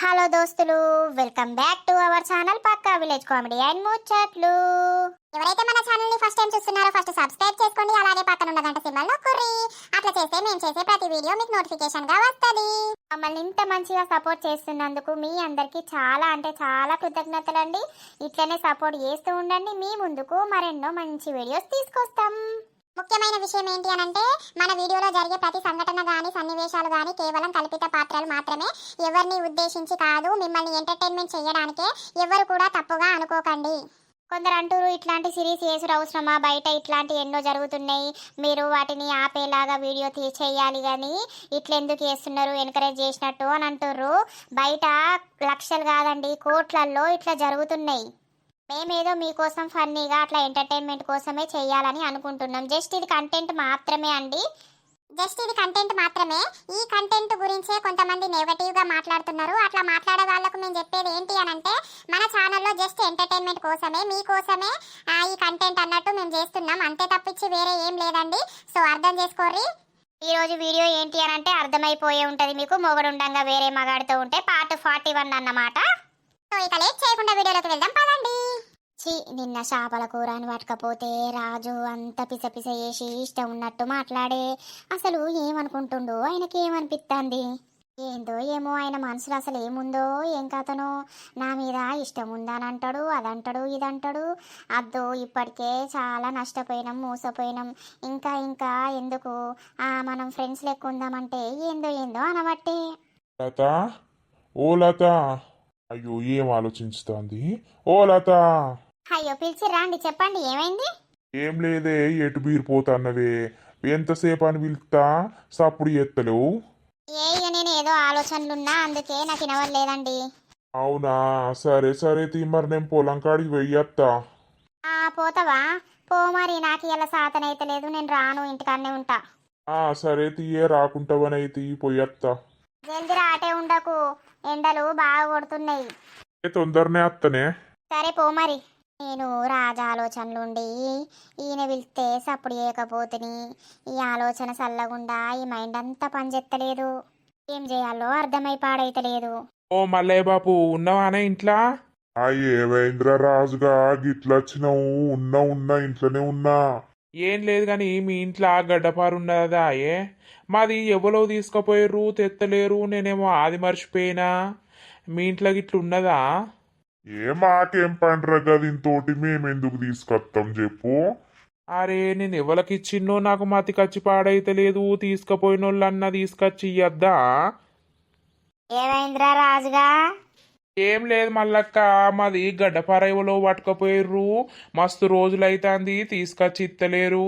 Hello దోస్తులు welcome back to our channel Pakka village comedy and ముచ్చట్లు ఎవరైతే మన ఛానల్ని ఫస్ట్ టైం చూస్తున్నారో ఫస్ట్ సబ్స్క్రైబ్ చేసుకోండి అలాగే పక్కన ఉన్న గంట సింబల్ నొక్కుర్రి. అట్లా చేస్తే మేము చేసే ప్రతి వీడియో మీకు నోటిఫికేషన్గా వస్తది. మమ్మల్ని ఇంత మంచిగా సపోర్ట్ చేస్తున్నందుకు మీ అందరికీ చాలా అంటే చాలా కృతజ్ఞతలండి. ఇట్లనే సపోర్ట్ చేస్తూ ఉండండి మీ ముందుకు మరెన్నో మంచి వీడియోస్ తీసుకొస్తాం. ముఖ్యమైన విషయం ఏంటి అంటే మన వీడియోలో జరిగే ప్రతి సంఘటన గాని సన్నివేశాలు గాని కేవలం కల్పిత పాత్రలు మాత్రమే. ఎవరిని ఉద్దేశించి కాదు మిమ్మల్ని ఎంటర్టైన్మెంట్ చేయడానికే ఎవరు కూడా తప్పుగా అనుకోకండి. కొందరు అంటారు ఇట్లాంటి సిరీస్ చేసుడు అవసరమా? బయట ఇట్లాంటి ఎన్నో జరుగుతున్నాయి. మీరు వాటిని ఆపేలాగా వీడియో తీసేయాలి కానీ ఇట్లెందుకు చేస్తున్నారు ఎంకరేజ్ చేసినట్టు అని అంటుర్రు. బయట లక్షలు కాదండి కోట్లల్లో ఇట్లా జరుగుతున్నాయి. మేమేదో మీకోసం ఫన్నీగా అట్లా ఎంటర్టైన్మెంట్ కోసమే చేయాలని అనుకుంటున్నాం. జస్ట్ ఇది కంటెంట్ మాత్రమే అండి. జస్ట్ ఇది కంటెంట్ మాత్రమే. ఈ కంటెంట్ గురించే కొంతమంది నెగటివ్గా మాట్లాడుతున్నారు. అట్లా మాట్లాడే వాళ్ళకు మేము చెప్పేది ఏంటి అని అంటే మన ఛానల్లో జస్ట్ ఎంటర్టైన్మెంట్ కోసమే మీకోసమే ఆ, ఈ కంటెంట్ అన్నట్టు మేము చేస్తున్నాం. అంతే తప్పించి వేరే ఏం లేదండి. సో అర్థం చేసుకోర్రి. ఈరోజు వీడియో ఏంటి అని అంటే అర్థమైపోయే ఉంటుంది మీకు. మొగడుండంగా వేరే మగాడితో ఉంటే పార్ట్ ఫార్టీ వన్ అన్నమాట. ఇక లేట్ చేయకుండా వీడియోలోకి వెళ్దాం పదండి. చి నిన్న చేపల కూర అని పట్టకపోతే రాజు అంత పిస పిస చేసి ఇష్టం ఉన్నట్టు మాట్లాడే. అసలు ఏమనుకుంటుండో ఆయనకి ఏమనిపిస్తుంది ఏందో ఏమో ఆయన మనసులో అసలు ఏముందో ఏం కథనో. నా మీద ఇష్టం ఉందని అంటాడు అదంటాడు ఇదంటాడు. అద్దో ఇప్పటికే చాలా నష్టపోయినాం మోసపోయినాం. ఇంకా ఇంకా ఎందుకు? ఆ మనం ఫ్రెండ్స్ లెక్క ఉందామంటే ఏందో ఏందో అనబట్టే. లత ఓ లత. అయ్యో ఏం ఆలోచించుతోంది? ఓ లత! అయ్యో పిలిచి రండి చెప్పండి ఏమైంది? ఏం లేదే ఎటు బీరిపోతాన్నవే? ఎంతసేపు అని పిలుస్తా? సప్పుడు ఎత్తలేవు. ఏ ఇక నేను ఏదో ఆలోచనలున్నా అందుకే నాకు వినవలేదండి అవునా? సరే సరే తీ మరి నేను పొలం కాడికి వెయ్యత్తా. ఆ పోతావా? పో మరి నాకు ఇలా సాతనైతే లేదు నేను రాను ఇంటికాడనే ఉంటా. ఆ సరే తీయే రాకుంటావనైతే పోయత్తా. జల్ది రాటే ఉండకు. ఎండలు బాగా కొడుతున్నాయి. ఏ తొందరనే అత్తనే. సరే పో మరి. నేను రాజా ఆలోచనలుండి ఈయన పిలిస్తే సప్పుడు చేయకపోతుని. ఈ ఆలోచన చల్లగుండా ఈ మైండ్ అంతా పనిచేత్తలేదు ఏం చేయాలో అర్థమై పాడైతలేదు. ఓ మల్లయ్య బాపు ఉన్నావానే ఇంట్లో? ఆ ఏమైంద్ర రాజుగా? గిట్లొచ్చినావు ఉన్నా ఉన్నా ఇంట్లోనే ఉన్నా. ఏం లేదు కానీ మీ ఇంట్లో గడ్డపారు ఉన్నదా ఏ? మాది ఎవరో తీసుకుపోయారు తెత్తలేరు నేనేమో ఆది మర్చిపోయినా? మీ ఇంట్లో గిట్ల ఉన్నదా? ఏ మాకేం పండ్ర గదింతోటి మేమెందుకు తీసుకొస్తాం చెప్పు. అరే నేను ఎవరికి ఇచ్చిన్నో నాకు మతి కచ్చి పాడైతలేదు తీసుకుపోయిన వాళ్ళన్నా తీసుకొచ్చి ఇయ్యద్దా? ఏమైందిరా రాజుగా? ఏం లేదు మల్లక్క మాది గడ్డపారైవలో పట్టుకపోయారు మస్తు రోజులైతాంది తీసుకొచ్చి ఇత్తలేరు.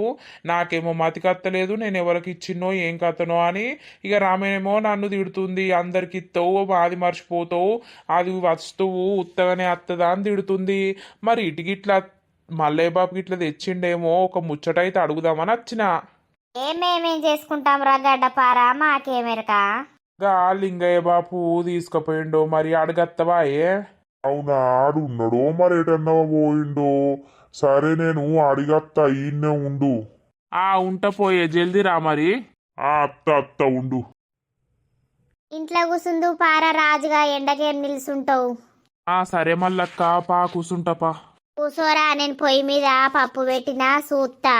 నాకేమో మతికత్తలేదు నేను ఎవరికి ఇచ్చినో ఏం కత్తనో అని. ఇక రామేమో నన్ను తిడుతుంది అందరికి ఇస్తావు మాది మర్చిపోతావు అది వస్తువు ఉత్తగానే అత్తదా అని తిడుతుంది. మరి ఇటుగిట్లా మల్లయ్య బాబుకి ఇట్లా తెచ్చిండేమో ఒక ముచ్చటైతే అడుగుదామని వచ్చిన ఏమేమేం చేసుకుంటాం రా గడ్డపారా మాకేమెరక గా లింగయ్య బాపు తీసుకుపోయిండో మరి అడగత్తవా ఏ? అవునా ఆడు ఉన్నాడో మరి ఎటన్నా పోయిండో? సరే నేను అడిగత్తా ఈయన్నే ఉండు. ఆ ఉంట పోయే జల్దీ రా మరి. ఆ అత్త అత్త ఉండు. ఇంట్లో కూసుందు పారా రాజుగా ఎండకేం నిలుసుంటావు? ఆ సరే మల్లక్క పా కూసుంటపా కూసోరా నేను పొయ్యి మీద పప్పు పెట్టినా సూత్తా.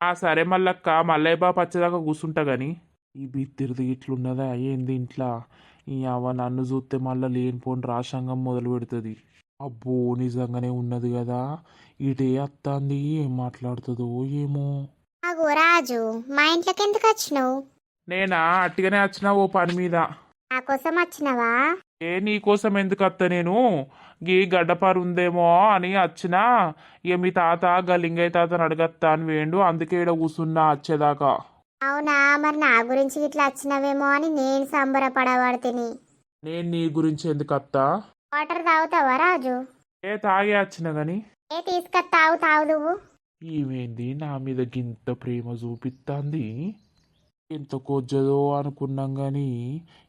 ఆ సరే మల్లక్క మల్లయ్య బాపు వచ్చేదాకా కూసుంటా గాని. ఈ బిత్తిరిది ఇట్లున్నదా? ఏంది ఇంట్లో? ఈ అవ్వ నన్ను చూస్తే మళ్ళా లేనిపోని రాశాంగం మొదలు పెడుతుంది. అబ్బో నిజంగానే ఉన్నది కదా? ఇటే అత్తాంది ఏం మాట్లాడుతుందో ఏమో. అగో రాజు మా ఇంట్లోకి ఎందుకు వచ్చినావు? నేనా? అట్టిగానే వచ్చినా ఓ పని మీద. నా కోసం వచ్చినవా? ఏ నీకోసం ఎందుకు అత్త నేను? గీ గడ్డపారు ఉందేమో అని వచ్చినా ఇక మీ తాత గలింగయ్య తాతని అడగత్తా అని వేండు అందుకే ఈడ కూసున్నా వచ్చేదాకా అవునా? మరి నా గురించి ఇట్లా వచ్చినవేమో అని నేను సంబరపడబడితిని. నేను నీ గురించి ఎందుకు అత్తా? వాటర్ తాగుతావా రాజు? ఏ తాగే వచ్చిన గాని. ఏ తీసుకొ తాగు తాగు నువ్వు. ఈమెంది నా మీద గింత ప్రేమ చూపిస్తాంది ఎంత కొజ్జదో అనుకున్నాం గాని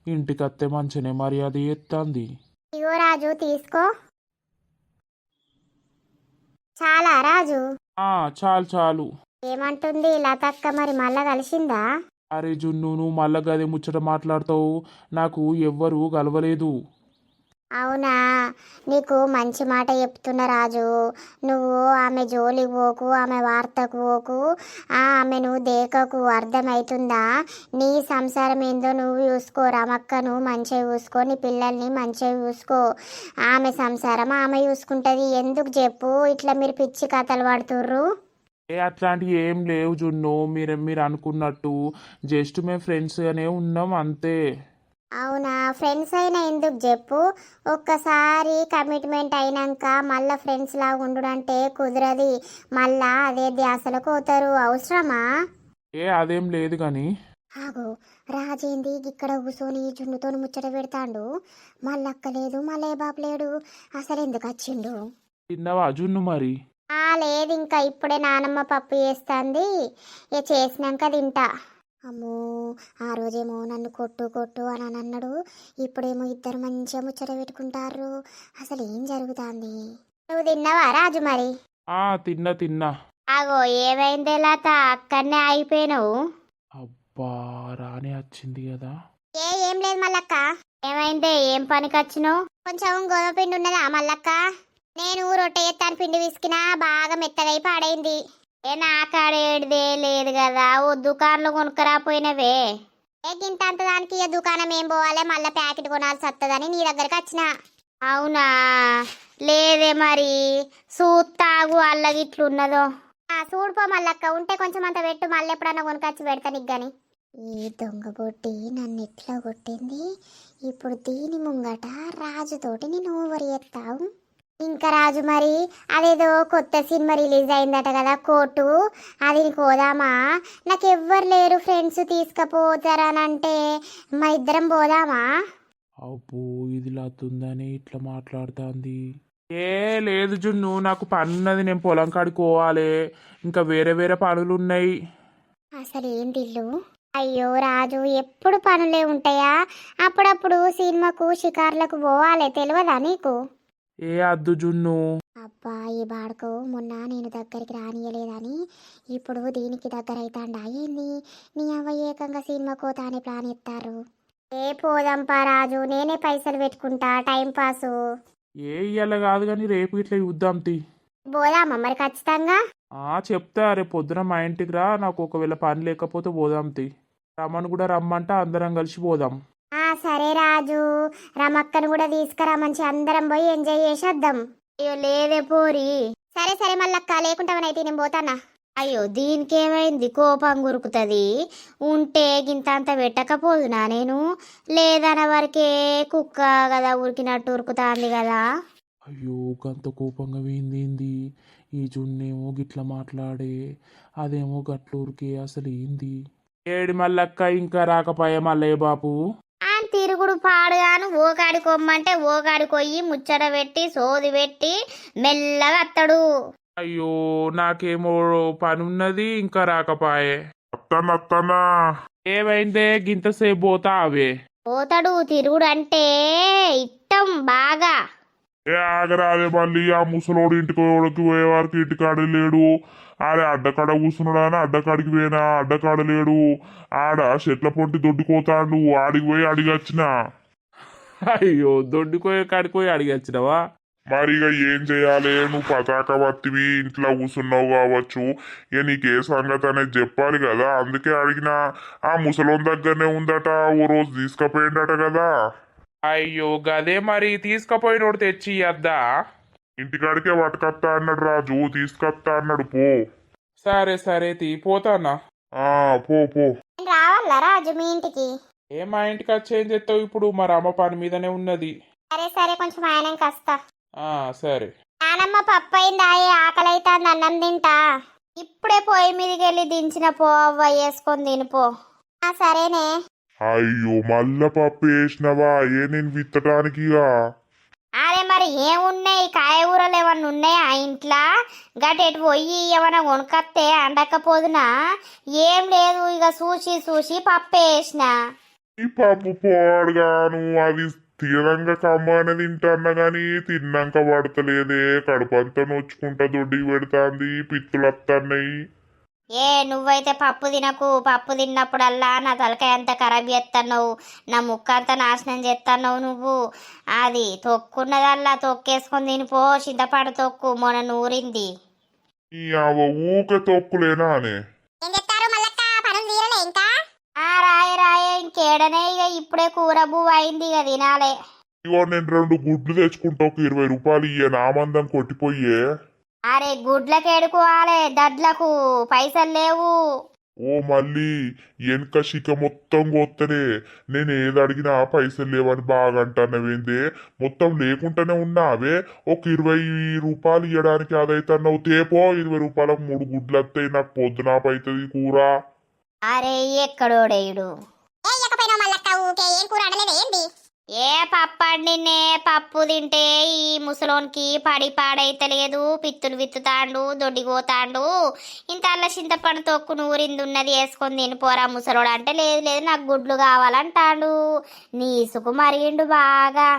ఇంటికత్తే మంచినే మర్యాద చేస్తాంది ఇగో రాజు తీసుకో. చాలా రాజు. ఆ చాలు చాలు. ఏమంటుంది లతక్క మరి మళ్ళా కలిసిందా? అరే జున్ను నువ్వు మళ్ళా గదే ముచ్చట మాట్లాడతావు. నాకు ఎవ్వరు కలవలేదు. అవునా? నీకు మంచి మాట చెప్తున్న రాజు. నువ్వు ఆమె జోలికి పోకు ఆమె వార్తకు పోకు ఆమెను దేకకు అర్థమవుతుందా నీ సంసారం ఏందో నువ్వు చూసుకో రమక్కను మంచిగా చూసుకో నీ పిల్లల్ని మంచిగా చూసుకో. ఆమె సంసారం ఆమె చూసుకుంటుంది. ఎందుకు చెప్పు? ఇట్లా మీరు పిచ్చి కథలు పడుతుర్రు. ఏ అట్లాంటివి ఏం లేవు జున్ను. మీరు మీరు అనుకున్నట్టు జస్ట్ మేము ఫ్రెండ్స్గానే ఉన్నాం అంతే. అవునా? ఫ్రెండ్స్ అయినా ఎందుకు చెప్పు? ఒక్కసారి కమిట్మెంట్ అయినాక మళ్ళా ఫ్రెండ్స్ లాగా ఉండుడంటే కుదరది. మళ్ళా అదే ధ్యాసలకు పోతారు. అవసరమా? ఏ అదేం లేదు కానీ ఆగో. రాజేంది ఇక్కడ కూర్చొని జున్నుతో ముచ్చట పెడతాండు. మళ్ళక్క లేదు మళ్ళీ బాబు లేడు? అసలు ఎందుకు వచ్చిండు? తిన్నావా జున్ను మరి? ఆ లేదు ఇంకా ఇప్పుడే నానమ్మ పప్పు చేస్తుంది. ఇక చేసినాక తింటా. అమ్మో ఆ రోజేమో నన్ను కొట్టు కొట్టు అని అని అన్నాడు. ఇప్పుడేమో ఇద్దరు మంచిగా ముచ్చట పెట్టుకుంటారు అసలు ఏం జరుగుతుంది? నువ్వు తిన్నావా రాజు మరి? ఆ తిన్నా తిన్నా. ఆగో ఏమైంది లత? అక్కడనే అయిపోయినావు అబ్బా రానే వచ్చింది కదా. ఏ ఏం లేదు మల్లక్క. ఏమైందే? ఏం పనికి వచ్చినావు? కొంచెం గోధుమ పిండి ఉన్నదా మల్లక్క? నేను రొట్టె ఎత్తాను పిండి విసికినా బాగా మెత్తగై పాడైంది. ఏ నాకాడేడిదే లేదు కదా ఓ దుకాణంలో కొనుక్కరాపోయినవే ఏ గింత అంత దానికి ఇక దుకాణం ఏం పోవాలి మళ్ళీ ప్యాకెట్ కొనాల్సి వస్తుందని నీ దగ్గరకు వచ్చిన. అవునా? లేదే మరి సూత్తాగు అల్లగిట్లున్నదో ఆ చూడుపో మళ్ళక్క ఉంటే కొంచెం అంత పెట్టు మళ్ళీ ఎప్పుడన్నా కొనుకొచ్చి పెడతా నీకు గాని. ఈ దొంగ బొట్టి నన్ను ఎట్లా కొట్టింది? ఇప్పుడు దీని ముంగట రాజుతోటి నేను ఓవర్ చేస్తావు ఇంకా రాజు మరి అదేదో కొత్త సినిమా రిలీజ్ అయిందట కదా కోర్టు. అది పోదామా? నాకు ఎవ్వరు లేరు ఫ్రెండ్స్ తీసుకుపోతారనంటే. మా ఇద్దరం పోదామా? అబ్బో ఇది లాతుందని ఇట్లా మాట్లాడుతుంది. ఏ లేదు జున్ను నాకు పని ఉన్నది నేను పొలం కాడికి పోవాలి. ఇంకా వేరే వేరే పనులు ఉన్నాయి అసలు ఏం తిల్లు అయ్యో రాజు ఎప్పుడు పనులే ఉంటాయా? అప్పుడప్పుడు సినిమాకు షికార్లకు పోవాలి తెలియదా నీకు? ఏ అద్దు జున్ను? అబ్బా ఈ బాడకు మొన్న నేను దగ్గరికి రానియలేదని ఇప్పుడు దీనికి దగ్గర అవుతాండా ఏంది? నీ అవ్వ ఏకంగా సినిమా కోత అని ప్లాన్ ఎత్తారు. ఏ పోదంపా రాజు నేనే పైసలు పెట్టుకుంటా టైం పాసు. ఏ ఇయ్యాల కాదు కానీ రేపు ఇట్లా చూద్దాం తి. పోదామా మరి ఖచ్చితంగా? ఆ చెప్తా రేపు పొద్దున మా ఇంటికి రా నాకు ఒకవేళ పని లేకపోతే పోదాం తి. రమ్మని కూడా రమ్మంటే అందరం కలిసి పోదాం. సరే రాజు. రమక్కను కూడా తీసుకురా మంచి అందరం పోయి ఎంజాయ్ చేసేద్దాం. అయ్యో లేదే పోరి. సరే సరే మళ్ళక్క లేకుంటామనైతే నేను పోతానా? అయ్యో దీనికేమైంది? కోపం గురుకుతుంది ఉంటే గింత అంత పెట్టకపోదునా నేను? లేదన్న వరకే కుక్క కదా ఉరికినట్టు ఉరుకుతాంది కదా అయ్యో గంత కోపంగా ఏంది? ఈ జున్నేమో గిట్ల మాట్లాడే అదేమో గట్లూరికి అసలు ఏంది? ఏడి మల్లక్క ఇంకా రాకపాయే మల్లయ్య బాపు. ఆ తిరుగుడు పాడుగాను ఓకాడి కొమ్మంటే ఓకాడి కొయ్యి ముచ్చట పెట్టి సోది పెట్టి మెల్లగా అత్తడు. అయ్యో నాకేమో పని ఉన్నది ఇంకా రాకపాయే. అత్తన అత్తనా? ఏమైందే గింతసేపు పోతా అవే పోతాడు తిరుగుడు అంటే ఇష్టం బాగా. ఏ ఆగరాదే మళ్ళీ ఆ ముసలోడు ఇంటికి పోయడానికి పోయే వారికి ఇంటికాడ లేడు. ఆడే అడ్డకాడ కూర్చున్నాడు అని అడ్డకాడికి పోయినా అడ్డకాడ లేడు. ఆడ చెట్ల పొంటి దొడ్డుకోతాడు. ఆడికి పోయి అడిగొచ్చిన అయ్యో దొడ్డుకోయే కాడికోయి అడిగచ్చినవా మరి ఇక ఏం చేయాలి? నువ్వు పతాక బత్తివి ఇంట్లో కూర్చున్నావు కావచ్చు. ఇక నీకు సంగతి అనేది చెప్పాలి కదా. అందుకే అడిగిన. ఆ ముసలోని దగ్గరనే ఉందట ఓ రోజు తీసుకుపోయిందట కదా. అయ్యో గదే మరి. తీసుకపోయినోడు తెచ్చి ఇయ్యద్దా ఇంటికాడికే పట్టుకొత్తా అన్నాడు రాజు తీసుకొత్తా అన్నాడు పో. సరే సరే తీ పోతానా ఆ పో పో. రావాలా రాజు మీ ఇంటికి? ఏ మా ఇంటికి వచ్చి ఏం చేస్తావు ఇప్పుడు? మరి అమ్మ పని మీదనే ఉన్నది. సరే సరే కొంచెం ఆయనకి వస్తా. ఆ సరే. నానమ్మ పప్పు అయిందాయే ఆకలి అవుతుంది అన్నం తింటా. ఇప్పుడే పొయ్యి మీదకి వెళ్ళి దించిన పో అవ్వ వేసుకొని తినిపో ఆ సరేనే. అయ్యో మళ్ళా పప్పు వేసినవా? ఏ నేను విత్తటానికి అరే మరి ఏమున్నాయి? కాయగూరలు ఏమన్నా ఉన్నాయా ఆ ఇంట్లో? గటెటు పోయి ఏమైనా కొనుకొస్తే అండకపోదునా? ఏం లేదు ఇక చూసి చూసి పప్పు వేసిన ఈ పప్పు పోడుగాను అది తీరంగా కమ్మనే తింటాన్నా కానీ తిన్నాక పడతలేదే. కడుపంతా నొచ్చుకుంటా దొడ్డికి పెడతాంది పిత్తులు వస్తున్నాయి ఏ నువ్వైతే పప్పు తినకు పప్పు తిన్నప్పుడల్లా నా తలకాయ అంతా ఖరాబ్ చేస్తున్నావు నా ముక్క అంతా నాశనం చేస్తున్నావు నువ్వు. అది తొక్కున్నదల్లా తొక్కేసుకొని తినిపో చింతపండు తొక్కు మొన్న నూరింది. ఈ అవ్వ ఊకే తొక్కులేనా అనే. ఏం చెప్తారు మల్లక్క? పనులు తీరలే ఇంకా? ఆ రాయ రాయ ఇంకేడనే ఇక ఇప్పుడే కూర బువ్వ అయింది ఇక తినాలే. ఇగో నేను రెండు గుడ్లు తెచ్చుకుంటా ఒక ఇరవై రూపాయలు ఇయ్య నా మందం కొట్టిపోయే. అరే గుడ్లకు ఎడుకోవాలి దడ్లకు పైసలు లేవు. ఓ మళ్ళీ వెనక శిక మొత్తం కొత్తనే నేను ఏది అడిగినా పైసలు లేవని బాగా అంటున్నావేందే మొత్తం లేకుండానే ఉన్నావే? ఒక ఇరవై రూపాయలు ఇవ్వడానికి అదైతున్నావు తేపో ఇరవై రూపాయలకు మూడు గుడ్లు వస్తాయి నాకు పొద్దునాపు అవుతుంది కూర. అరే ఎక్కడోడేయుడు? ఏ పప్పు అండినే పప్పు తింటే ఈ ముసలోనికి పడి పాడైతలేదు. పిత్తులు విత్తుతాండు దొడ్డిపోతాండు. ఇంత అల్ల చింతపండు తొక్కు నూరింది ఉన్నది వేసుకొని తినిపోరా ముసలోడు అంటే లేదు లేదు నాకు గుడ్లు కావాలంటాడు. నీసుకు మరిగిండు బాగా.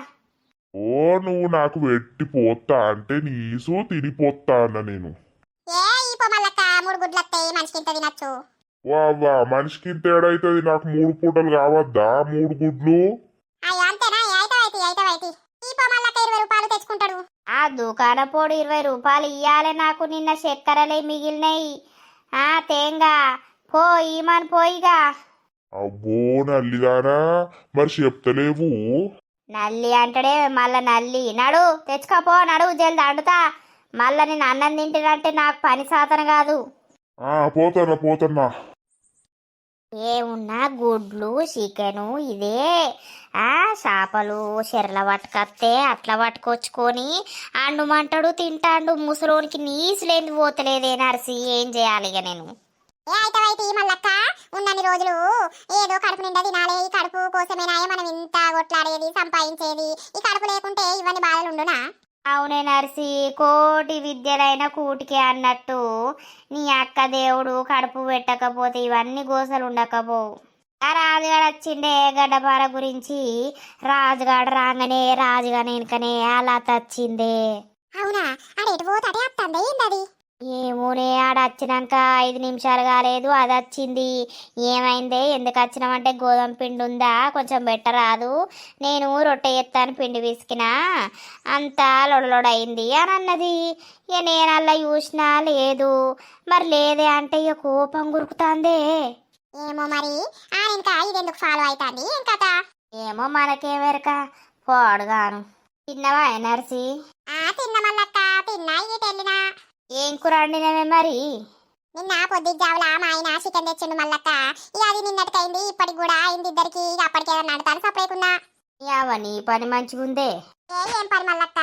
ఓ నువ్వు నాకు వెట్టి పోతా అంటే నీసు తినిపోతా అన్న నేను. మనిషికి ఏడైతుంది? నాకు మూడు పూటలు కావద్దా మూడు గుడ్లు అయ్యో అంతేనా అయితే అయితే అయితే ఈ పొమ్మలక్క ఇరవై రూపాయలు తెచ్చుకుంటాడు ఆ దుకాణ పోడు ఇరవై రూపాయలు ఇయ్యాలి నాకు నిన్న చక్కెరలే మిగిలినాయి. ఆ తేంగా. పో ఈమని పోయిగా. అబ్బో నల్లిదానా? మరి చెప్తలేవు. నల్లి అంటడే మళ్ళా నల్లి. నడు తెచ్చుకోపో నడు జల్ది అండుతా. మళ్ళా నేను అన్నం తింటున్నంటే నాకు పని సాతన కాదు. ఆ పోతానా పోతున్నా. ఏమున్నా గుడ్లు చికెను ఇదే. ఆ చేపలు చెర్ల పట్టుకొస్తే అట్లా పట్టుకొచ్చుకొని అండుమంటాడు తింటాండు. ముసలోనికి నీసులేంది పోతలేదే నర్సి ఏం చేయాలి ఇక నేను? ఏ అయితవైతే మల్లక్క? ఉన్నన్ని రోజులు ఏదో కడుపు నిండా తినాలి. ఈ కడుపు కోసమేనాయే మనం ఇంత కొట్లాడేది సంపాదించేది? ఈ కడుపు లేకుంటే ఇవన్నీ బాధలు ఉండునా అవునే నర్సి కోటి విద్యలైన కూటికే అన్నట్టు. నీ అక్క దేవుడు కడుపు పెట్టకపోతే ఇవన్నీ గోసలు ఉండకపోవు. ఆ రాజుగాడు వచ్చిండే గడ్డపార గురించి. రాజుగాడు రాగానే రాజుగా వెనుకనే అలా తచ్చిందే. అవునా? అడేటు పోతాడే అత్తందే ఏందది? ఏమోనే ఆడ వచ్చినాక ఐదు నిమిషాలు కాలేదు అది వచ్చింది. ఏమైందే? ఎందుకు వచ్చినామంటే గోధుమ పిండి ఉందా? కొంచెం పెట్టరాదు నేను రొట్టె ఎత్తాను పిండి పిసికినా. అంతా లొడలొడైంది అని అన్నది. ఇక నేను అలా చూసినా లేదు. మరి లేదే అంటే ఇక కోపం గురుకుతాందే ఏమో మరి ఇంకా ఇదెందుకు ఫాలో అవుతాంది ఏం కథ? ఏమో మనకేమెరక పోడుగాను. తిన్నవా ఎనర్సీ ఆ తిన్న మల్లక్క. తిన్నా ఇటు వెళ్ళినా. ఏం కూర వండినవే మరి? నిన్న పొద్దు జావులా మా ఆయన చికెన్ తెచ్చిండు మల్లక్క. ఇక అది నిన్నటికైంది ఇప్పటికి కూడా అయింది ఇద్దరికి. ఇక అప్పటికి నడతాను సపరేకున్నా యావని పని మంచిగుందే? ఏ ఏం పని మల్లక్క?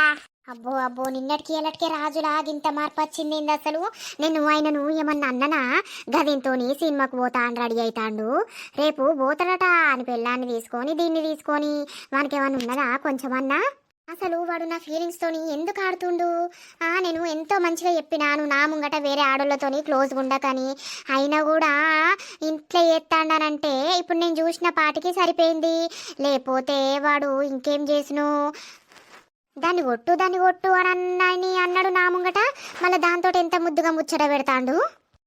అబ్బో అబ్బో నిన్నటికి ఎన్నటికి రాజులా గింత మార్పు వచ్చింది ఏంది అసలు? నేను ఆయనను ఏమన్నా అన్ననా? గదింతోని సినిమాకు పోతా అని రెడీ అవుతాండు రేపు పోతాడట అని పెళ్ళాన్ని తీసుకొని దీన్ని తీసుకొని. వానికి ఏమన్నా ఉన్నదా కొంచెమన్నా? అసలు వాడు నా ఫీలింగ్స్ తోని ఎందుకు ఆడుతుండు? ఆ నేను ఎంతో మంచిగా చెప్పినాను. నా ముంగట వేరే ఆడోళ్ళతోని క్లోజ్గా ఉండకని. అయినా కూడా ఇంట్లో ఎత్తాడానంటే ఇప్పుడు నేను చూసిన పాటికి సరిపోయింది. లేకపోతే వాడు ఇంకేం చేసును? దాన్ని కొట్టు దాన్ని కొట్టు అని అన్నాయని అన్నాడు నా ముంగట. మళ్ళీ దాంతో ఎంత ముద్దుగా ముచ్చట పెడతాండు?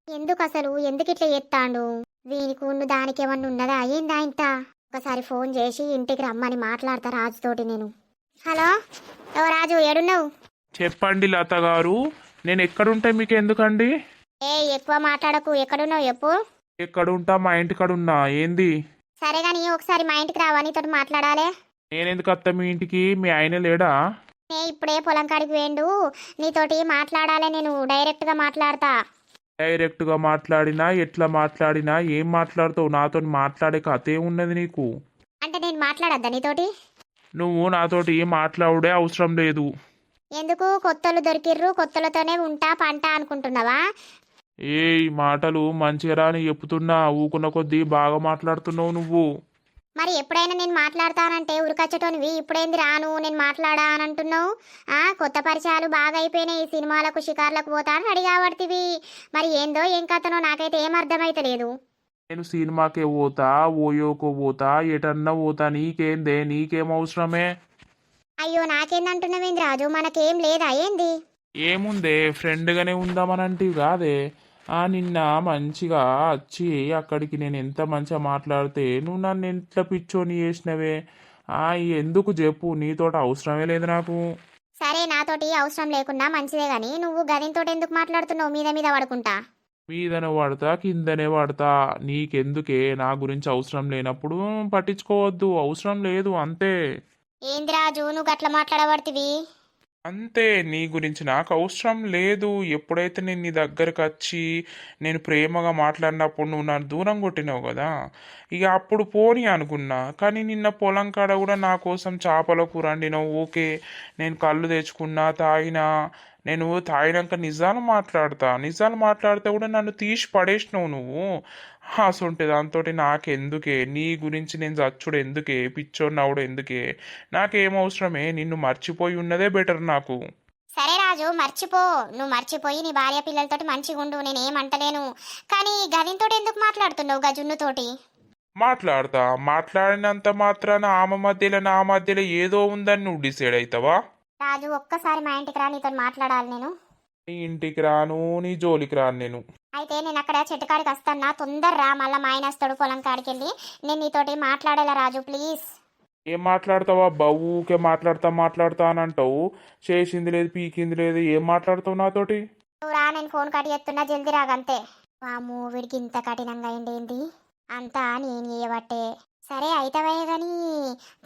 ఎందుకు అసలు? ఎందుకు ఇట్లా ఎత్తాడు వీనికి ఉండు దానికి ఏమన్నా ఉన్నదా? ఏందా ఇంత? ఒకసారి ఫోన్ చేసి ఇంటికి రమ్మని మాట్లాడతా రాజుతోటి నేను. హలో? ఓ రాజు ఏడున్నావు? చెప్పండి లత గారు నేను ఎక్కడుంటే మీకు ఎందుకండి ఏ ఎక్కువ మాట్లాడకు ఎక్కడున్నావు చెప్పు. ఎక్కడుంటా మా ఇంటికాడ ఉన్నా ఏంది? సరే కానీ ఒకసారి మా ఇంటికి రావా నీతో మాట్లాడాలి. నేనెందుకు అత్త మీ ఇంటికి? మీ ఆయన లేడా? నే ఇప్పుడే పొలం కాడికి వేండు నీతోటి మాట్లాడాలి నేను డైరెక్ట్గా మాట్లాడతా. డైరెక్ట్గా మాట్లాడినా ఎట్లా మాట్లాడినా ఏం మాట్లాడుతావు? నాతో మాట్లాడే కథ ఏమున్నది నీకు. అంటే నేను మాట్లాడద్దా నీతోటి? నువ్వు నాతోటి మాట్లాడే అవసరం లేదు. ఎందుకు? కొత్తలు దొరికిర్రు కొత్తలతోనే ఉంటా పంట అనుకుంటున్నావా? ఏ మాటలు మంచిగా రాని చెప్తున్నా ఊకున్న కొద్దీ బాగా మాట్లాడుతున్నావు నువ్వు. మరి ఎప్పుడైనా నేను మాట్లాడతానంటే ఉరికచ్చటోనివి ఇప్పుడేంది రాను నేను మాట్లాడా అని అంటున్నావు ఆ కొత్త పరిచయాలు బాగా అయిపోయినాయి ఈ సినిమాలకు షికార్లకు పోతాను రెడీ కాబడుతుంది మరి ఏందో ఏం కథనో నాకైతే ఏం అర్థమైతలేదు. నేను సినిమాకే పోతా ఓయోకో పోతా ఎటన్నా పోతా నీకేందే నీకేం అవసరమే? అయ్యో నాకేందంటున్నావేంది రాజు మనకేం లేదా ఏంది? ఏముందే ఫ్రెండ్గానే ఉందామనంటివి కాదే. ఆ నిన్న మంచిగా వచ్చి అక్కడికి నేను ఎంత మంచిగా మాట్లాడితే నువ్వు నన్ను ఎంత పిచ్చోని చేసినవే? ఆ ఎందుకు చెప్పు నీతోట అవసరమే లేదు నాకు. సరే నాతోటి అవసరం లేకున్నా మంచిదే గాని నువ్వు గదింతో ఎందుకు మాట్లాడుతున్నావు? మీద మీద పడుకుంటా. మీదనే పడతా కిందనే పడతా నీకెందుకే? నా గురించి అవసరం లేనప్పుడు పట్టించుకోవద్దు. అవసరం లేదు అంతే. ఏంది రాజు నువ్వు గట్ల మాట్లాడబడుతుంది అంతే. నీ గురించి నాకు అవసరం లేదు. ఎప్పుడైతే నేను నీ దగ్గరకు వచ్చి నేను ప్రేమగా మాట్లాడినప్పుడు నువ్వు నన్ను దూరం కొట్టినావు కదా ఇక అప్పుడు పోని అనుకున్నా. కానీ నిన్న పొలం కాడ కూడా నా కోసం చేపల కూర వండినావు. ఓకే నేను కళ్ళు తెచ్చుకున్నా తాగినా. నేను తాగినాక నిజాలు మాట్లాడతా. నిజాలు మాట్లాడితే కూడా నన్ను తీసి పడేసినావు నువ్వు. అసొంటి దాంతో నాకెందుకే? నీ గురించి నేను చచ్చుడు ఎందుకే? పిచ్చోన్నవుడు ఎందుకే? నాకేం అవసరమే? నిన్ను మర్చిపోయి ఉన్నదే బెటర్ నాకు. సరే రాజు మర్చిపో. నువ్వు మర్చిపోయి నీ భార్య పిల్లలతోటి మంచిగా ఉండు. నేనేమంటలేను కానీ గదింతో ఎందుకు మాట్లాడుతున్నావు గజున్నుతోటి? మాట్లాడతా. మాట్లాడినంత మాత్రాన ఆమె మధ్యలో నా మధ్యలో ఏదో ఉందని నువ్వు డిసైడ్ అవుతావా రాజు ఒక్కసారి మా ఇంటికి రా నీతో మాట్లాడాలి నేను. నీ ఇంటికి రాను నీ జోలికి రాను నేను. అయితే నేను అక్కడ చెట్టు కాడికి వస్తానా తొందర రా మళ్ళీ మా ఆయన వస్తాడు పొలం కాడికి వెళ్ళి నేను నీతోటి మాట్లాడాలా రాజు ప్లీజ్? ఏం మాట్లాడతావా ఊకే మాట్లాడతా మాట్లాడతా అని అంటావు. చేసింది లేదు పీకింది లేదు ఏం మాట్లాడతావు నాతోటి? నువ్వు రా నేను ఫోన్ కట్టి ఎత్తున్నా జల్దీ రాగంతే. వాము వీడికి ఇంత కఠినంగా అయిందేంటి అంతా నేను చేయబట్టే. సరే అయితవే గాని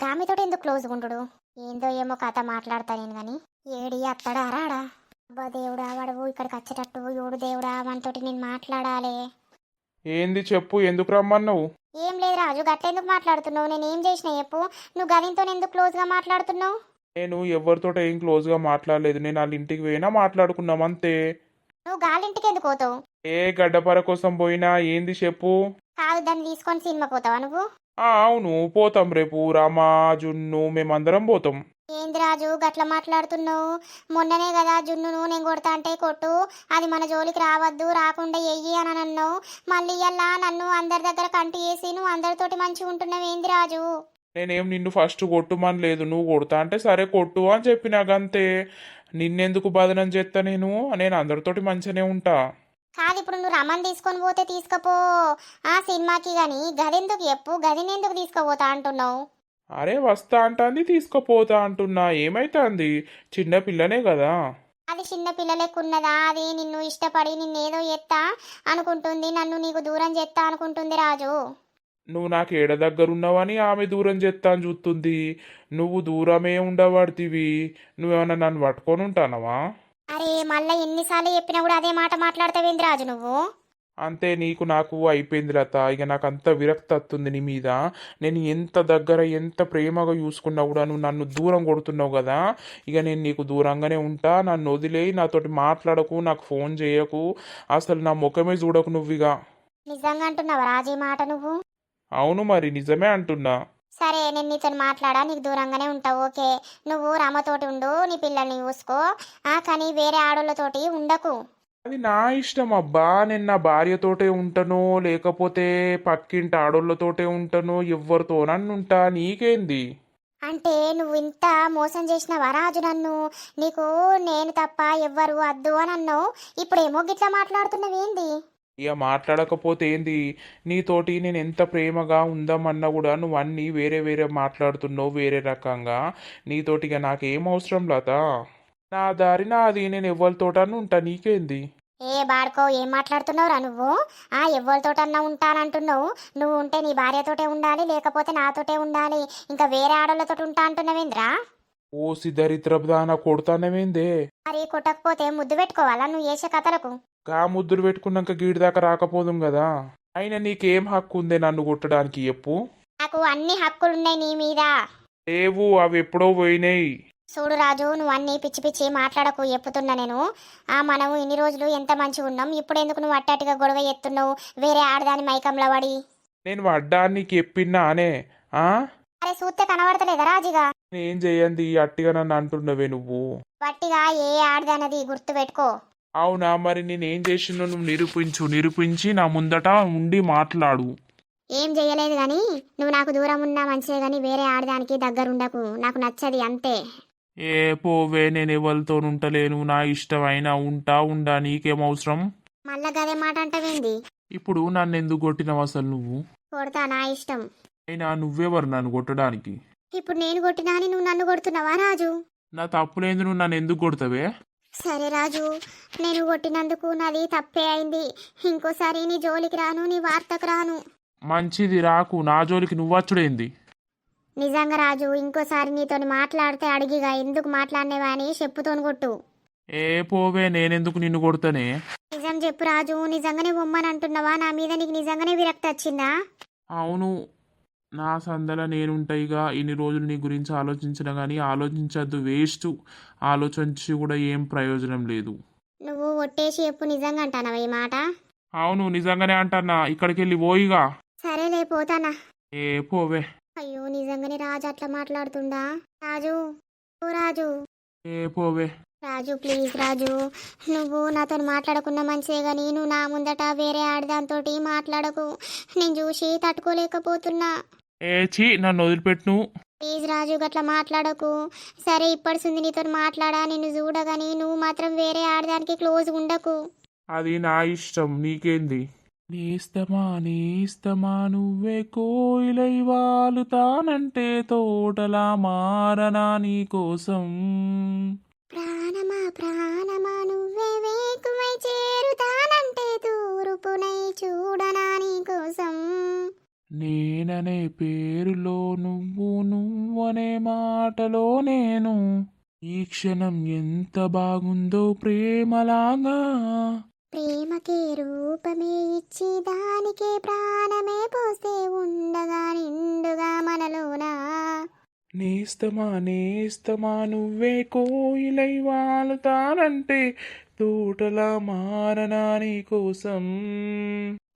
గామితోటి ఎందుకు క్లోజ్ ఉండు ఏందో ఏమో కథ మాట్లాడతా నేను గాని. ఏడి అత్తడా? రాడా? అబ్బా దేవుడా వాడు ఇక్కడికి వచ్చేటట్టు ఎవడు దేవుడా? మనతోటి నేను మాట్లాడాలి. ఏంది చెప్పు ఎందుకు రమ్మన్నావు? ఏం లేదు రాజు గట్లెందుకు మాట్లాడుతున్నావు? నేను ఏం చేసిన చెప్పు. నువ్వు గదింతో ఎందుకు క్లోజ్గా మాట్లాడుతున్నావు? నేను ఎవరితోట ఏం క్లోజ్గా మాట్లాడలేదు. నేను వాళ్ళ ఇంటికి పోయినా మాట్లాడుకున్నాం అంతే. నువ్వు గాలింటికి ఎందుకు పోతావు? ఏ గడ్డపర కోసం పోయినా? ఏంది చెప్పు? కాదు దాన్ని తీసుకొని సినిమా పోతావా నువ్వు? అవును పోతాం రేపు రామా జున్ను మేమందరం పోతాం. ఏంది రాజు గట్ల మాట్లాడుతున్నావు? మొన్ననే కదా జున్నును నేను కొడతా అంటే కొట్టు. అది మన జోలికి రావద్దు రాకుండా ఎయ్యి అని అన్నావు మళ్ళీ ఇలా నన్ను అందరి దగ్గర కంటి వేసి నువ్వు అందరితోటి మంచిగా ఉంటున్నావు ఏంది రాజు? నేనేం నిన్ను ఫస్ట్ కొట్టుమని లేదు నువ్వు కొడతా అంటే సరే కొట్టు అని చెప్పినాక అంతే నిన్నెందుకు బదనం చేస్తా నేను? నేను అందరితోటి మంచిగానే ఉంటా. కాదు ఇప్పుడు నువ్వు రమ్మని తీసుకొని పోతే తీసుకపో. ఆ సినిమాకి గాని గదెందుకు చెప్పు? గదిని ఎందుకు తీసుకుపోతా అంటున్నావు? అరే వస్తా అంటాంది తీసుకుపోతా అంటున్నా. ఏమైతాంది? చిన్న పిల్లనే కదా. అది చిన్న పిల్లలెక్కున్నదా అది నిన్ను ఇష్టపడి నిన్నేదో ఎత్తా అనుకుంటుంది. నన్ను నీకు దూరం చేస్తా అనుకుంటుంది రాజు. నువ్వు నాకు ఏడ దగ్గర ఉన్నావని ఆమె దూరం చేస్తా అని చూస్తుంది నువ్వు దూరమే ఉండబడితివి. నువ్వేమన్నా నన్ను పట్టుకొని ఉంటానవా? అరే మళ్ళీ ఎన్నిసార్లు చెప్పినా కూడా అదే మాట మాట్లాడతావేంది రాజు నువ్వు? అంతే నీకు నాకు అయిపోయింది లత. ఇక నాకు అంత విరక్తి వస్తుంది నీ మీద. నేను ఎంత దగ్గర ఎంత ప్రేమగా చూసుకున్నా కూడా నువ్వు నన్ను దూరం కొడుతున్నావు కదా. ఇక నేను నీకు దూరంగానే ఉంటా. నన్ను వదిలేయి. నాతోటి మాట్లాడకు నాకు ఫోన్ చేయకు. అసలు నా ముఖమే చూడకు నువ్వు ఇక. నిజంగా అంటున్నావా రాజు మాట నువ్వు? అవును మరి నిజమే అంటున్నా. సరే నేను నీతో మాట్లాడా? నీకు దూరంగానే ఉంటావు ఓకే. నువ్వు రామతోటి ఉండు నీ పిల్లల్ని చూసుకో. ఆ కానీ వేరే ఆడోళ్ళతోటి ఉండకు. అది నా ఇష్టం అబ్బా. నేను నా భార్యతోటే ఉంటాను లేకపోతే పక్కింటి ఆడోళ్ళతోటే ఉంటాను ఎవరితో నన్ను ఉంటా. నీకేంది? అంటే నువ్వు ఇంత మోసం చేసినావా రాజు నన్ను? నీకు నేను తప్ప ఎవ్వరు వద్దు అని అన్నావు. ఇప్పుడేమో గిట్లా మాట్లాడుతున్నావేంది? ఇక మాట్లాడకపోతే ఏంది? నీతోటి నేను ఎంత ప్రేమగా ఉందామన్నా కూడా నువ్వు అన్నీ వేరే వేరే మాట్లాడుతున్నావు వేరే రకంగా. నీతోటి ఇక నాకేం అవసరం లత? నా దారి నాది నేను ఎవరితోటని ఉంటా నీకేంది? ఏ బాడుకో ఏం మాట్లాడుతున్నావురా నువ్వు? ఆ ఎవరితోటన్నా ఉంటానంటున్నావు. నువ్వు ఉంటే నీ భార్యతోటే ఉండాలి లేకపోతే నాతోటే ఉండాలి. ఇంకా వేరే ఆడోళ్ళతో ఉంటా అంటున్నావేంద్రా? ఓ సిద్ధరిత్రపు దాన కొడతానమేందే? మరి కొట్టకపోతే ముద్దు పెట్టుకోవాలా నువ్వు చేసే కథలకు? గా ముద్దులు పెట్టుకున్నాక గీడి దాకా రాకపోదుం కదా అయినా నీకేం హక్కు ఉందే నన్ను కొట్టడానికి చెప్పు? నాకు అన్ని హక్కులున్నాయి నీ మీద. లేవు అవి ఎప్పుడో పోయినాయి. చూడు రాజు నువ్వు అన్ని పిచ్చి పిచ్చి మాట్లాడకు చెప్పుతున్నా నేను. ఆ మనము ఇన్ని రోజులు ఎంత మంచిగా ఉన్నాం ఇప్పుడు ఎందుకు నువ్వు అట్టాటిగా గొడవ ఎత్తున్నావు వేరే ఆడదాని మైకంలో పడి. నేను వడ్డానికి చెప్పినా అనే ఆ? అరే చూస్తే కనబడతలేదా రాజుగా? నేనేం చేయండి అట్టిగా నన్ను అంటున్నవే నువ్వు? వట్టిగా ఏ ఆడదన్నది గుర్తు పెట్టుకో. అవునా మరి నేనేం చేసినో నువ్వు నిరూపించు నిరూపించి నా ముందట ఉండి మాట్లాడు. ఏం చేయలేదు కానీ నువ్వు నాకు దూరం ఉన్నా మంచిదే కానీ వేరే ఆడదానికి దగ్గరుండకు నాకు నచ్చది అంతే. ఏ పోవే నేను ఎవరితో ఉంటలేను నా ఇష్టమైనా ఉంటా ఉండా నీకేం అవసరం? మళ్ళా గదే మాట అంటవేంది? ఇప్పుడు నన్ను ఎందుకు కొట్టినావు అసలు నువ్వు? కొడతా నా ఇష్టం. అయినా నువ్వెవరు నన్ను కొట్టడానికి? ఇప్పుడు నేను కొట్టినా అని నువ్వు నన్ను కొడుతున్నావా రాజు? నా తప్పులేదు నువ్వు నన్ను ఎందుకు కొడతావే? సరే రాజు నేను కొట్టినందుకు నాది తప్పే అయింది. ఇంకోసారి నీ జోలికి రాను నీ వార్తకు రాను. మంచిది రాకు నా జోలికి నువ్వచ్చుడేంది నిజంగా రాజు ఇంకోసారి నీతోని మాట్లాడితే అడిగిగా ఎందుకు మాట్లాడినేవా అని చెప్పుతోని కొట్టు. ఏ పోవే నేనెందుకు నిన్ను కొడతానే? నిజం చెప్పు రాజు నిజంగానే బొమ్మని అంటున్నావా నా మీద నీకు నిజంగానే విరక్తి వచ్చిందా? అవును నా సందల నేనుంటాయిగా ఇన్ని రోజులు నీ గురించి ఆలోచించిన కానీ ఆలోచించద్దు వేస్ట్. ఆలోచించి కూడా ఏం ప్రయోజనం లేదు. నువ్వు ఒట్టేసి చెప్పు నిజంగా అంటానవా ఈ మాట? అవును నిజంగానే అంటన్నా. ఇక్కడికి వెళ్ళి పోయిగా. సరేలే పోతానా? ఏ పోవే. అయ్యో నిజంగానే రాజు అట్లా మాట్లాడుతుండా? రాజు ఓ రాజు. ఏ పోవే. రాజు ప్లీజ్ రాజు. నువ్వు నాతో మాట్లాడకుండా మంచిదే కానీ నువ్వు నా ముందట వేరే ఆడదాంతోటి మాట్లాడకు. నేను చూసి తట్టుకోలేకపోతున్నా. ఏ చీ నన్ను వదిలిపెట్టును? ప్లీజ్ రాజు గట్లా మాట్లాడకు. సరే ఇప్పటిసుంది నీతో మాట్లాడా నిన్ను చూడగాని నువ్వు మాత్రం వేరే ఆడదానికి క్లోజ్ ఉండకు. అది నా ఇష్టం నీకేంది? నేస్తమా నేస్తమా నువ్వే కోయిలై వాలుతానంటే తోటలా మారనా నీ కోసం? ప్రాణమా ప్రాణమా నువ్వే వేకువై చేరుతానంటే తూర్పునై చూడనా నేననే పేరులో నువ్వు నువ్వనే మాటలో నేను. ఈ క్షణం ఎంత బాగుందో ప్రేమలాగా. ప్రేమకే రూపమే ఇచ్చి దానికే ప్రాణమే పోస్తే ఉండగా నిండుగా మనలోనా? నేస్తమా నేస్తమా నువ్వే కోయిలై వాలుతానంటే తోటలా మారనా నీ కోసం?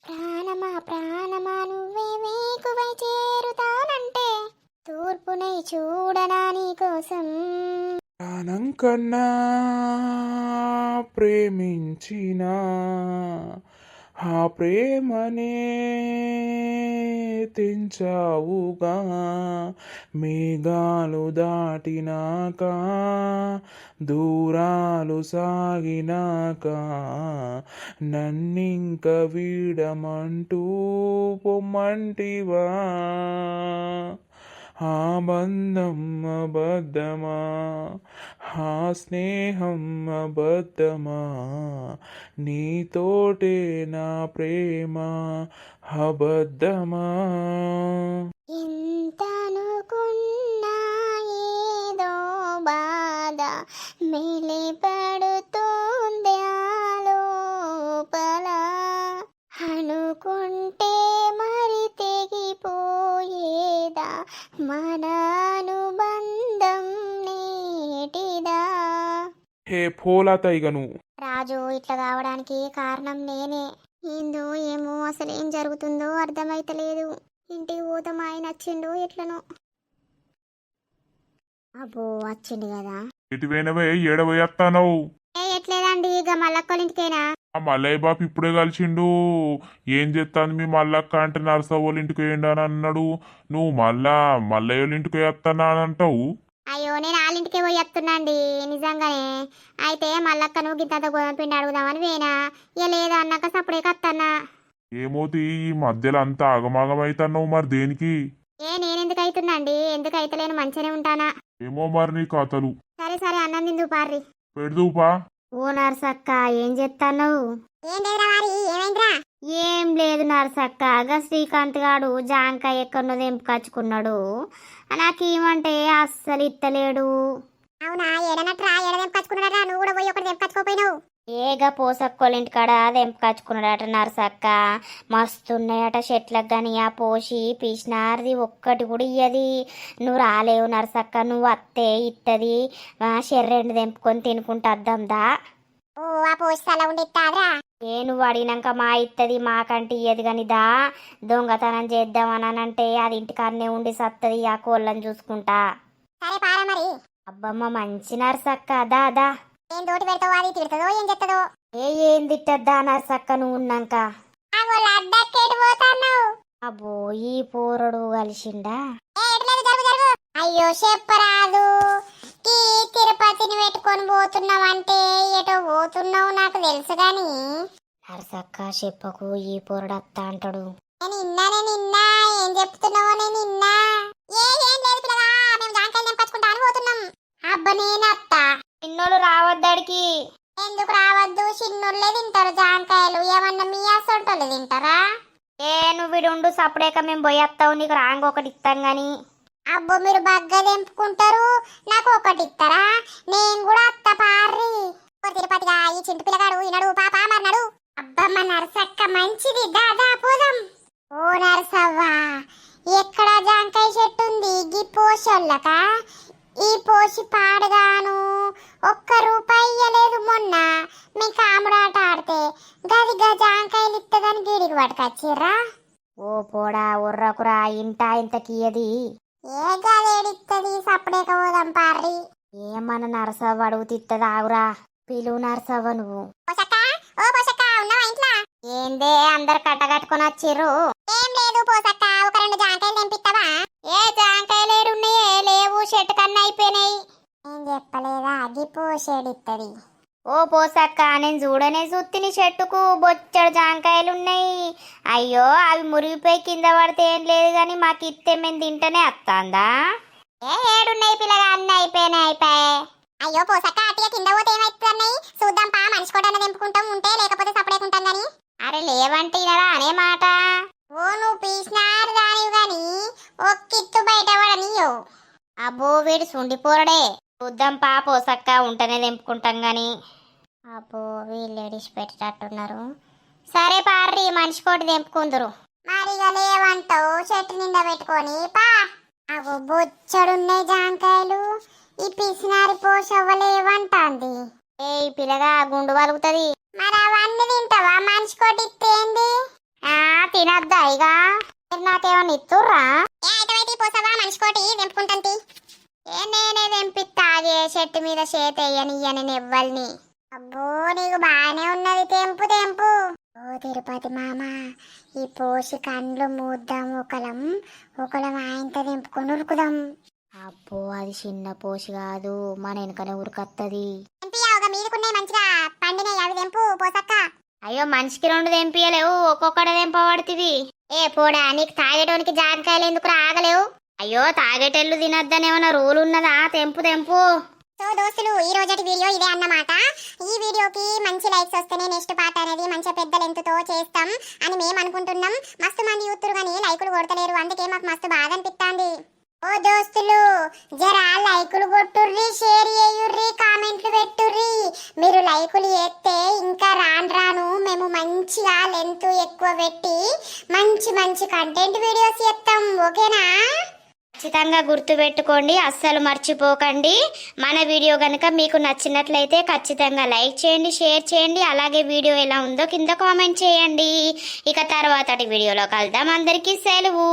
ప్రాణమా ప్రాణమా నువ్వే వేకువై చేరుతానంటే తూర్పునై చూడనా నీకోసం. ప్రాణం కన్నా ప్రేమించిన ఆ ప్రేమనే తెంచావుగా మేఘాలు దాటినాక దూరాలు సాగినాక నన్నింక వీడమంటూ పొమ్మంటివా? ఆ బంధం అబద్ధమా ఆ స్నేహం అబద్ధమా నీతోటే నా ప్రేమ అబద్ధమా ఎంతనుకున్నా ఏదో బాధ మిలిపడు తెగిపోయేదా మన అనుబంధం నేటిదా. హే పోలా తైగను రాజు ఇట్లా కావడానికి కారణం నేనే. ఏందో ఏమో అసలు ఏం జరుగుతుందో అర్థమైతలేదు. ఇంటికి పోతాం ఆయన వచ్చిండు ఎట్లనో. అబ్బో వచ్చిండు కదా. ఇటు పోయినవే ఏడవయ్యేస్తానవు ఏ ఎట్లేదండి? ఇక మల్లక్కల ఇంటికేనా? ఆ మల్లయ్య బాపు ఇప్పుడే కలిసిండు. ఏం చెప్తాను మీ మల్లక్క అంటే నరసవ్వోళ్ళ ఇంటికి వేయండి అని అన్నాడు. నువ్వు మళ్ళా మల్లయ్య వాళ్ళ ఇంటికి వేస్తానా అని అంటావు? అయ్యో నేను వాళ్ళ ఇంటికే పోయి వస్తున్నాండి నిజంగానే. అయితే మల్లక్క నువ్వు గింతంత గోధుమ పిండి అడుగుదామని వేనా ఇక లేదా అన్నాక సప్పుడే కత్తన్నా. ఏమోతి ఈ మధ్యలో అంతా ఆగమాగం అవుతున్నావు మరి దేనికి? ఏ నేనెందుకు అవుతుందండి ఎందుకు అయితలేను? మంచిగానే ఉంటానా. ఏమో మరి నీ కథలు. సరే సరే అన్నం తిందు పార్రి. పెడదుపా ఓ నర్సక్క ఏం చెప్తాను ఏం లేదు నర్సక్క గా శ్రీకాంత్ గాడు జాంకాయ ఎక్కడో తెంపుకొచ్చుకున్నాడు. నాకేమంటే అస్సలు ఇత్తలేడు అవునా ఏడనట్రా ఏడ తెంపుకొచ్చుకున్నారా నువ్వు కూడా పోయి ఒకటి తెంపుకొచ్చుకోపోయినావు. ఏగా పోసక్కోళ్ళ ఇంటికాడ తెంపుకొచ్చుకున్నాడట నర్సక్క. మస్తున్నాయట చెట్లకు కానీ ఆ పోసి పీసినారిది ఒక్కటి కూడా ఇయ్యది. నువ్వు రాలేవు నర్సక్క నువ్వు అత్తే ఇత్తది. షెర్రెండు తెంపుకొని తినుకుంటా అద్దందా ఓ ఆ పోస్ట్ అలా ఉండి ఇస్తాదిరా ఏ నువ్వు అడిగినాక మా ఇత్తది మాకంటే ఇయ్యదు కానీ దా. దొంగతనం చేద్దామని అంటే అది ఇంటికాడనే ఉండి సత్తది ఆ కోళ్ళని చూసుకుంటా. సరే పారా మరి. అబ్బమ్మ మంచి నర్సక్క. దా దా. ఏం దోటి పెడతావో అది తిడుతుందో ఏం చెత్తదో? ఏ ఏం తిట్టద్దా నర్సక్క నువ్వు ఉన్నాక అబ్బో ఈ పోరడు కలిసిండా? అయ్యో చెప్పరాదు. ఈ తిరుపతిని పెట్టుకొని పోతున్నావంటే ఎటో పోతున్నావు నాకు తెలుసు గాని. అరసక్క చెప్పకు ఈ పొరడత్తా అంటాడు. నేను నిన్నా నేను నిన్నా. ఏం చెప్తున్నావో నేను నిన్నా. ఏ ఏం లేదు పిల్లగా మేము జాంకాయలు నింపచ్చుకుంటా అని పోతున్నాం. అబ్బ నేను అత్త చిన్నోళ్ళు రావద్దడికి ఎందుకు రావద్దు? చిన్నుళ్ళే తింటారు జాంకాయలు. ఏమన్నా మీ అసొంటోళ్ళు తింటారా? ఏ నువ్వు విడుండు సప్పుడేక మేము పోయేస్తావు నీకు రాంగ్ ఒకటి ఇస్తాం గాని. అబ్బో మీరు బగ్గ తెంపుకుంటారు నాకు ఒకటి ఇస్తారా నేను కూడా అత్త పార్రి. తిరుపతిగా ఈ చింటు పిల్లగాడు ఈనడు పాప మర్నాడు. అబ్బమ్మ నరసక్క మంచిది. దాదా పోదాం. ఓ నరసవ్వా ఎక్కడ జాంకాయ చెట్టు ఉంది? గీ పోషోళ్ళక? ఈ పోసి పాడగాను ఒక్క రూపాయి ఇయ్యలేదు మొన్న. మీ కాముడాట ఆడితే గది గా జాంకాయలు ఇత్తదని గీడికి పట్టుకొచ్చిర్రా? ఓ పోడా ఉర్రకురా ఇంట ఇంత కీయది ఏ గదేడిత్తది సప్పుడేక పోదాం పార్రి. ఏమన్న నరసవ్వ అడుగుతిత్తది ఆగురా. పిలువు నరసవ్వ నువ్వు. ఓ పోసక్క ఉన్నావా ఇంట్లో? ఏందే అందరు కట్టగట్టుకొని వచ్చిర్రు. ఏం లేదు పోసక్క ఒక రెండు జాంకాయలు తెంపిస్తావా ఏ జాంకాయలేడున్నాయే లేవు చెట్టు కన్నా అయిపోయినాయి. ఏం చెప్పలేదా? అగి పోసేడిత్తది. ఓ పోసక్క నేను చూడనే చూత్తిని చెట్టుకు బొచ్చడు జాంకాయలున్నాయి అయ్యో అవి మురిగిపోయి కింద పడితే ఏం లేదు కానీ మాకు ఇత్తే మేము తింటనే వస్తాందా ఏ ఏడున్నాయి పిల్లగా? అన్ని అయిపోయినాయి అయిపోయి అయ్యో పోసక్క అట్టిగా కింద పోతే ఏమైతున్నాయి చూద్దాం పా మనిషి కూడా తెంపుకుంటాం ఉంటే లేకపోతే సపడేకుంటాం గాని. అరే లేవంటే ఇనరా అనే మాట. ఓ నువ్వు పీసినారు దానివి గాని ఒక్కిత్తు బయట పడనియో. అబ్బో వీడు సుండిపోరడే చూద్దాం పా పోసక్క ఉంటనే తెంపుకుంటాం గాని. అబ్బో వీళ్ళు ఎడిసి పెట్టేటట్టున్నారు. సరే పార్రి మనిషి కోటి తెంపుకుందరు. మరిగా లేవంటావు చెట్టు నిండా పెట్టుకొని పా. అగో బొచ్చడున్నాయి జాంకాయలు. ఈ పిసినారి పోసవ్వలేవంటాంది ఏ పిల్లగా గుండు వలుగుతుంది. మరి అవన్నీ తింటావా? మనిషి కొట్టి ఇత్తేంది? ఆ తినద్దా ఇక మీరు నాకేమన్నా ఇస్తుర్రా ఏ అయితే పోసావా మనిషి కోటి తెంపుకుంటాంటి ఏ నేనే తెంపిస్తా అదే చెట్టు మీద చేత వేయనియ్యని ఎవ్వల్ని అబ్బో నీకు బాగానే ఉన్నది. తెంపు తెంపు. ఓ తిరుపతి మామ ఈ పోసి కండ్లు మూద్దాం ఒకలం ఒకలం ఆయనతో తెంపుకొని ఉరుకుదాం. అబ్బో అది చిన్న పోసి కాదు మన వెనకనే ఉరికత్తది. మంచిగా పండినాయి అవి తెంపు. అయ్యో మనిషికి రెండు తెంపియలేవు ఒక్కొక్కటి తెంపబడుతుంది. ఏ పోడా నీకు తాగేటోనికి జాంకాయలు ఎందుకు రాగలేవు? అయ్యో తాగేటెళ్ళు తినద్దని ఏమైనా రూల్ ఉన్నదా? తెంపు తెంపు. సో దోస్తులు ఈ రోజటి వీడియో ఇదే అన్నమాట. ఈ వీడియోకి మంచి లైక్స్ వస్తేనే నెక్స్ట్ పార్ట్ అనేది మంచిగా పెద్ద లెంత్తో తో చేస్తాం అని మేము అనుకుంటున్నాం మస్తు మంది యూత్తురు కానీ లైకులు కొడతలేరు అందుకే మాకు మస్తు బాధ అనిపిస్తుంది ఓ దోస్తులు జరా లైకులు కొట్టుర్రి షేర్ చేయుర్రి కామెంట్లు పెట్టుర్రి. మీరు లైకులు చేస్తే ఇంకా రాను రాను మేము మంచిగా లెంత్ ఎక్కువ పెట్టి మంచి మంచి కంటెంట్ వీడియోస్ చేస్తాం ఓకేనా? ఖచ్చితంగా గుర్తుపెట్టుకోండి అస్సలు మర్చిపోకండి. మన వీడియో కనుక మీకు నచ్చినట్లయితే ఖచ్చితంగా లైక్ చేయండి షేర్ చేయండి అలాగే వీడియో ఎలా ఉందో కింద కామెంట్ చేయండి. ఇక తర్వాతటి వీడియోలో కలుద్దాం. అందరికీ సెలవు.